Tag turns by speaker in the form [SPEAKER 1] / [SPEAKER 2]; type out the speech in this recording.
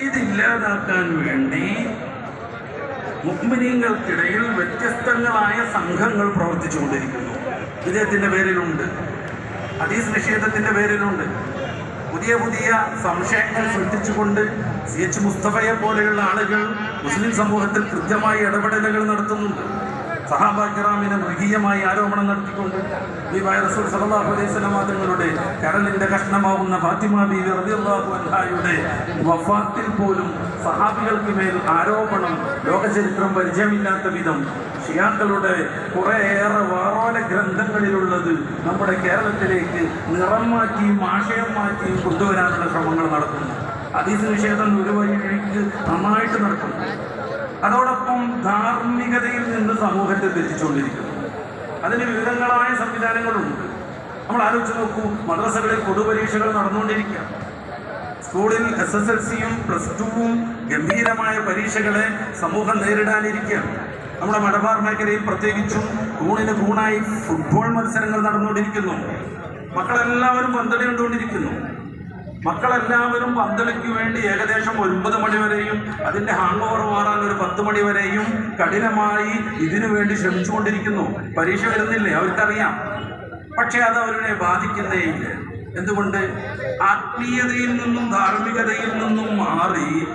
[SPEAKER 1] ഇതില്ലാതാക്കാൻ വേണ്ടി മുഗ്മിനീങ്ങൾക്കിടയിൽ വ്യത്യസ്തങ്ങളായ സംഘങ്ങൾ പ്രവർത്തിച്ചുകൊണ്ടിരിക്കുന്നു. വിജയത്തിന്റെ പേരിലുണ്ട്. ഹദീസ് നിഷേധത്തിന്റെ പേരിലുണ്ട്. പുതിയ പുതിയ സംശയങ്ങൾ സൃഷ്ടിച്ചുകൊണ്ട് സി എച്ച് മുസ്തഫയെ പോലെയുള്ള ആളുകൾ മുസ്ലിം സമൂഹത്തിൽ കൃത്യമായി ഇടപെടലുകൾ നടത്തുന്നുണ്ട്. സഹാബാക്കിറാമിനെ മൃഗീയമായി ആരോപണം നടത്തിക്കൊണ്ട് ഈ വൈറസുൽ സലഹു അലൈഹി വസല്ലം തങ്ങളുടെ കരളിന്റെ കഷ്ണമാവുന്ന ഫാത്തിമ ബീവി റളിയല്ലാഹു അൻഹായുടെ വഫാത്തിൽ പോലും സഹാബികൾക്ക് മേൽ ആരോപണം ലോകചരിത്രം പരിചയമില്ലാത്ത വിധം ഷിയാക്കളുടെ കുറേയേറെ വാറോല ഗ്രന്ഥങ്ങളിലുള്ളത് നമ്മുടെ കേരളത്തിലേക്ക് നിറം മാറ്റിയും ആശയം മാറ്റിയും കൊണ്ടുവരാനുള്ള ശ്രമങ്ങൾ നടക്കുന്നു. അതീസ് നിഷേധം ഒരു വഴിക്ക് നന്നായിട്ട് നടക്കുന്നു. അതോടൊപ്പം ധാർമ്മികതയിൽ നിന്ന് സമൂഹത്തെ തെറ്റിച്ചുകൊണ്ടിരിക്കുന്നു. അതിന് വിവിധങ്ങളായ സംവിധാനങ്ങളുണ്ട്. നമ്മൾ ആലോചിച്ച് നോക്കൂ മദ്രസകളിൽ പൊതുപരീക്ഷകൾ നടന്നുകൊണ്ടിരിക്കുക. സ്കൂളിൽ എസ് എസ് എൽ സിയും പ്ലസ് ടുവും ഗംഭീരമായ പരീക്ഷകളെ സമൂഹം നേരിടാനിരിക്കുകയാണ് നമ്മുടെ മലബാർ മേഖലയിൽ പ്രത്യേകിച്ചും കൂണിന് കൂണായി ഫുട്ബോൾ മത്സരങ്ങൾ നടന്നുകൊണ്ടിരിക്കുന്നു. മക്കളെല്ലാവരും പന്തടി കണ്ടുകൊണ്ടിരിക്കുന്നു. മക്കളെല്ലാവരും പന്തളിക്ക് വേണ്ടി ഏകദേശം ഒൻപത് മണി വരെയും അതിന്റെ ഹാങ് ഓവർ മാറാൻ ഒരു പത്ത് മണി വരെയും കഠിനമായി ഇതിനു വേണ്ടി ശ്രമിച്ചുകൊണ്ടിരിക്കുന്നു. പരീക്ഷ വരുന്നില്ലേ? അവർക്കറിയാം. പക്ഷെ അത് അവരെ ബാധിക്കുന്നേയില്ല. എന്തുകൊണ്ട്? ആത്മീയതയിൽ നിന്നും ധാർമ്മികതയിൽ നിന്നും മാറി